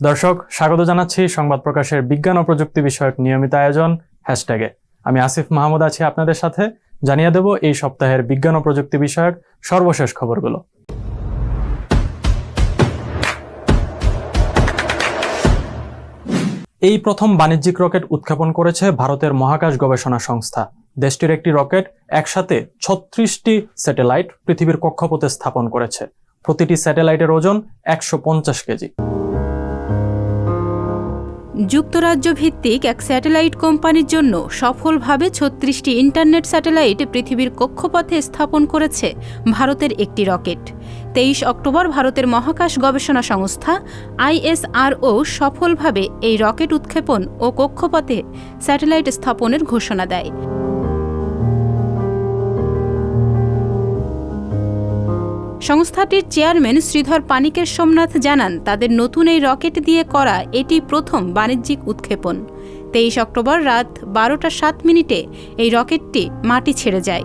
দর্শক, স্বাগত জানাচ্ছি সংবাদ প্রকাশের বিজ্ঞান ও প্রযুক্তি বিষয়ক নিয়মিত আয়োজন হ্যাশট্যাগে। আমি আসিফ মাহমুদ আছি আপনাদের সাথে। জানিয়ে দেব এই সপ্তাহের বিজ্ঞান ও প্রযুক্তি বিষয়ক সর্বশেষ খবরগুলো। এই প্রথম বাণিজ্যিক রকেট উৎক্ষেপণ করেছে ভারতের মহাকাশ গবেষণা সংস্থা। দেশটির একটি রকেট একসাথে ছত্রিশটি স্যাটেলাইট পৃথিবীর কক্ষপথে স্থাপন করেছে। প্রতিটি স্যাটেলাইটের ওজন একশো পঞ্চাশ কেজি। যুক্তরাজ্য ভিত্তিক এক স্যাটেলাইট কোম্পানির জন্য সফলভাবে ছত্রিশটি ইন্টারনেট স্যাটেলাইট পৃথিবীর কক্ষপথে স্থাপন করেছে ভারতের একটি রকেট। তেইশ অক্টোবর ভারতের মহাকাশ গবেষণা সংস্থা আইএসআরও সফলভাবে এই রকেট উৎক্ষেপণ ও কক্ষপথে স্যাটেলাইট স্থাপনের ঘোষণা দেয়। সংস্থাটির চেয়ারম্যান শ্রীধর পানিকের সোমনাথ জানান, তাদের নতুন এই রকেট দিয়ে করা এটি প্রথম বাণিজ্যিক উৎক্ষেপণ। তেইশ অক্টোবর রাত বারোটা সাত মিনিটে এই রকেটটি মাটি ছেড়ে যায়।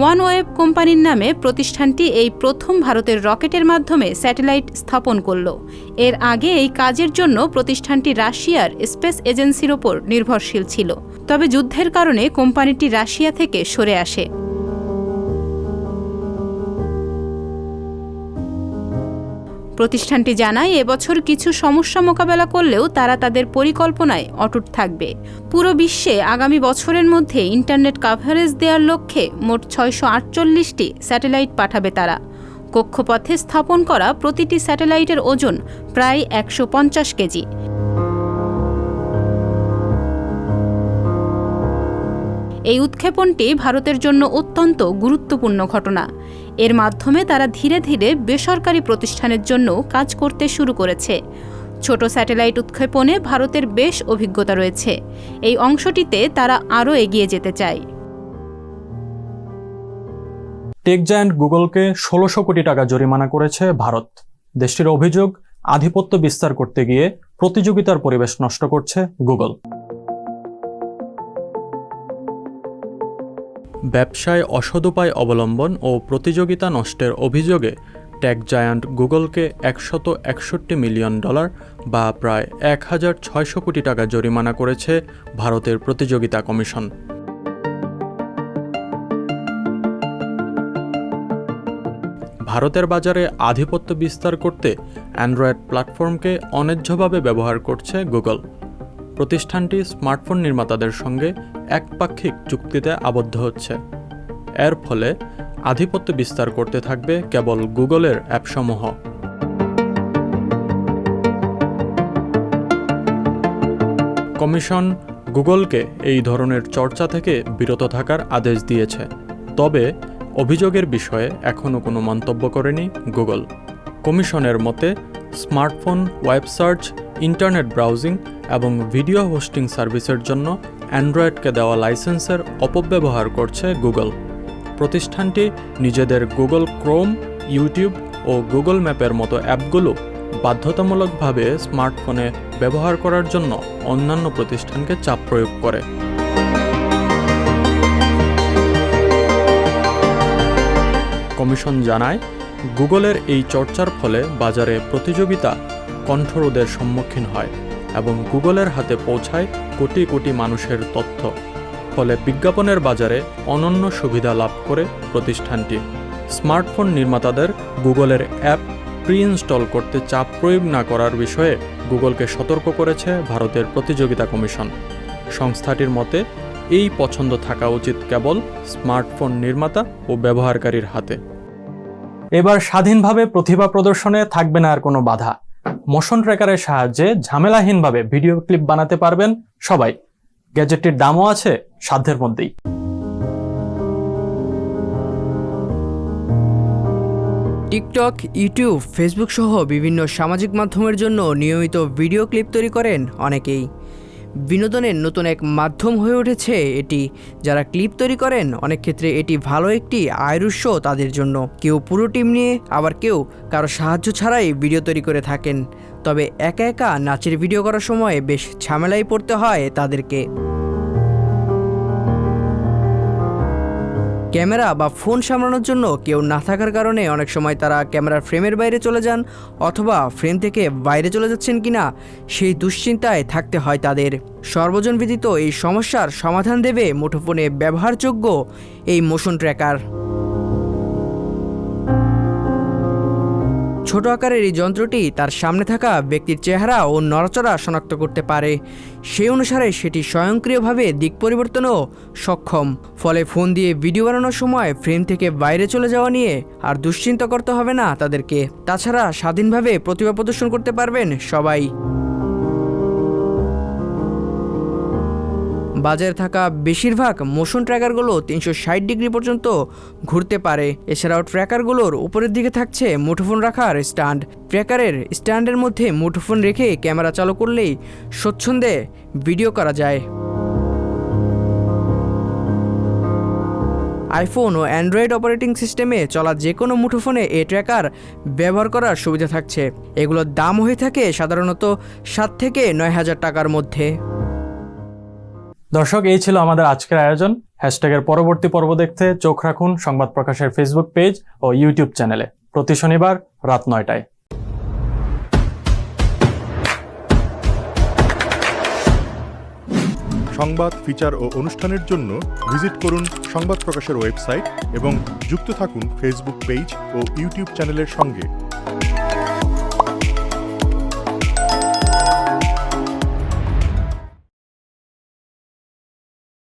ওয়ান ওয়েব কোম্পানির নামে প্রতিষ্ঠানটি এই প্রথম ভারতের রকেটের মাধ্যমে স্যাটেলাইট স্থাপন করল। এর আগে এই কাজের জন্য প্রতিষ্ঠানটি রাশিয়ার স্পেস এজেন্সির ওপর নির্ভরশীল ছিল। তবে যুদ্ধের কারণে কোম্পানিটি রাশিয়া থেকে সরে আসে। প্রতিষ্ঠানটি জানায়, এবছর কিছু সমস্যা মোকাবেলা করলেও তারা তাদের পরিকল্পনায় অটুট থাকবে। পুরো বিশ্বে আগামী বছরের মধ্যে ইন্টারনেট কাভারেজ দেওয়ার লক্ষ্যে মোট ছয়শো আটচল্লিশটি স্যাটেলাইট পাঠাবে তারা। কক্ষপথে স্থাপন করা প্রতিটি স্যাটেলাইটের ওজন প্রায় একশো পঞ্চাশ কেজি। এই উৎক্ষেপণটি ভারতের জন্য অত্যন্ত গুরুত্বপূর্ণ ঘটনা। এর মাধ্যমে তারা ধীরে ধীরে বেসরকারি প্রতিষ্ঠানের জন্য কাজ করতে শুরু করেছে। ছোট স্যাটেলাইট উৎক্ষেপণে ভারতের বেশ অভিজ্ঞতা রয়েছে। এই অংশটিতে তারা আরও এগিয়ে যেতে চায়। টেক জায়ান্ট গুগলকে ষোলোশো কোটি টাকা জরিমানা করেছে ভারত। দেশটির অভিযোগ, আধিপত্য বিস্তার করতে গিয়ে প্রতিযোগিতার পরিবেশ নষ্ট করছে গুগল। ব্যবসায় অসদুপায় অবলম্বন ও প্রতিযোগিতা নষ্টের অভিযোগে টেক জায়ান্ট গুগলকে একশত একষট্টি মিলিয়ন ডলার বা প্রায় এক হাজার ছয়শো কোটি টাকা জরিমানা করেছে ভারতের প্রতিযোগিতা কমিশন। ভারতের বাজারে আধিপত্য বিস্তার করতে অ্যান্ড্রয়েড প্ল্যাটফর্মকে অন্যায্যভাবে ব্যবহার করছে গুগল। প্রতিষ্ঠানটি স্মার্টফোন নির্মাতাদের সঙ্গে একপাক্ষিক চুক্তিতে আবদ্ধ হচ্ছে। এর ফলে আধিপত্য বিস্তার করতে থাকবে কেবল গুগলের অ্যাপসমূহ। কমিশন গুগলকে এই ধরনের চর্চা থেকে বিরত থাকার আদেশ দিয়েছে। তবে অভিযোগের বিষয়ে এখনও কোনো মন্তব্য করেনি গুগল। কমিশনের মতে smartphone, web search, internet browsing এবং ভিডিও হোস্টিং সার্ভিসের জন্য অ্যান্ড্রয়েডকে দেওয়া লাইসেন্সের অপব্যবহার করছে গুগল। প্রতিষ্ঠানটি নিজেদের গুগল ক্রোম, ইউটিউব ও গুগল ম্যাপের মতো অ্যাপগুলো বাধ্যতামূলকভাবে স্মার্টফোনে ব্যবহার করার জন্য অন্যান্য প্রতিষ্ঠানকে চাপ প্রয়োগ করে। কমিশন জানায়, গুগলের এই চর্চার ফলে বাজারে প্রতিযোগিতা কণ্ঠরোধের সম্মুখীন হয়। এবং গুগলের হাতে পৌঁছায় কোটি কোটি মানুষের তথ্য। ফলে বিজ্ঞাপনের বাজারে অনন্য সুবিধা লাভ করে প্রতিষ্ঠানটি। স্মার্টফোন নির্মাতাদের গুগলের অ্যাপ প্রি ইনস্টল করতে চাপ প্রয়োগ না করার বিষয়ে গুগলকে সতর্ক করেছে ভারতের প্রতিযোগিতা কমিশন। সংস্থাটির মতে, এই পছন্দ থাকা উচিত কেবল স্মার্টফোন নির্মাতা ও ব্যবহারকারীর হাতে। এবার স্বাধীনভাবে প্রতিভা প্রদর্শনে থাকবে না আর কোনো বাধা। মোশন ট্র্যাকারের সাহায্যে ঝামেলাহীনভাবে ভিডিও ক্লিপ বানাতে পারবেন সবাই। গ্যাজেটটির দামও আছে সাধ্যের মধ্যেই। টিকটক, ইউটিউব, ফেসবুক সহ বিভিন্ন সামাজিক মাধ্যমের জন্য নিয়মিত ভিডিও ক্লিপ তৈরি করেন অনেকেই। বিনোদনের নতুন এক মাধ্যম হয়ে উঠেছে এটি। যারা ক্লিপ তৈরি করেন, অনেক ক্ষেত্রে এটি ভালো একটি আয়ের উৎস তাদের জন্য। কেউ পুরো টিম নিয়ে, আবার কেউ কারও সাহায্য ছাড়াই ভিডিও তৈরি করে থাকেন। তবে একা একা নাচের ভিডিও করার সময় বেশ ঝামেলায় পড়তে হয় তাদেরকে। ক্যামেরা বা ফোন সামলানোর জন্য কেউ না থাকার কারণে অনেক সময় তারা ক্যামেরার ফ্রেমের বাইরে চলে যান অথবা ফ্রেম থেকে বাইরে চলে যাচ্ছেন কি না সেই দুশ্চিন্তায় থাকতে হয় তাদের। সর্বজন এই সমস্যার সমাধান দেবে মুঠোফোনে ব্যবহারযোগ্য এই মোশন ট্র্যাকার। ছোট আকারের এই যন্ত্রটি তার সামনে থাকা ব্যক্তির চেহারা ও নড়াচড়া শনাক্ত করতে পারে। সেই অনুসারে সেটি স্বয়ংক্রিয়ভাবে দিক পরিবর্তনও সক্ষম। ফলে ফোন দিয়ে ভিডিও বানানোর সময় ফ্রেম থেকে বাইরে চলে যাওয়া নিয়ে আর দুশ্চিন্তা করতে হবে না তাদেরকে। তাছাড়া স্বাধীনভাবে প্রতিভা প্রদর্শন করতে পারবেন সবাই। বাজারে থাকা বেশিরভাগ মোশন ট্র্যাকারগুলো তিনশো ষাট ডিগ্রি পর্যন্ত ঘুরতে পারে। এছাড়াও ট্র্যাকারগুলোর উপরের দিকে থাকছে মুঠোফোন রাখার স্ট্যান্ড। ট্র্যাকারের স্ট্যান্ডের মধ্যে মুঠোফোন রেখে ক্যামেরা চালু করলেই স্বচ্ছন্দে ভিডিও করা যায়। আইফোন ও অ্যান্ড্রয়েড অপারেটিং সিস্টেমে চলা যে কোনো মুঠোফোনে এ ট্র্যাকার ব্যবহার করার সুবিধা থাকছে। এগুলোর দাম হয়ে থাকে সাধারণত সাত থেকে নয় হাজার টাকার মধ্যে। দর্শক, এই ছিল আমাদের আজকের আয়োজন। হ্যাশট্যাগের পরবর্তী পর্ব দেখতে চোখ রাখুন সংবাদ প্রকাশের ফেসবুক পেজ ও ইউটিউব চ্যানেলে প্রতি শনিবার রাত নয়টায়। সংবাদ ফিচার ও অনুষ্ঠানের জন্য ভিজিট করুন সংবাদ প্রকাশের ওয়েবসাইট এবং যুক্ত থাকুন ফেসবুক পেজ ও ইউটিউব চ্যানেলের সঙ্গে।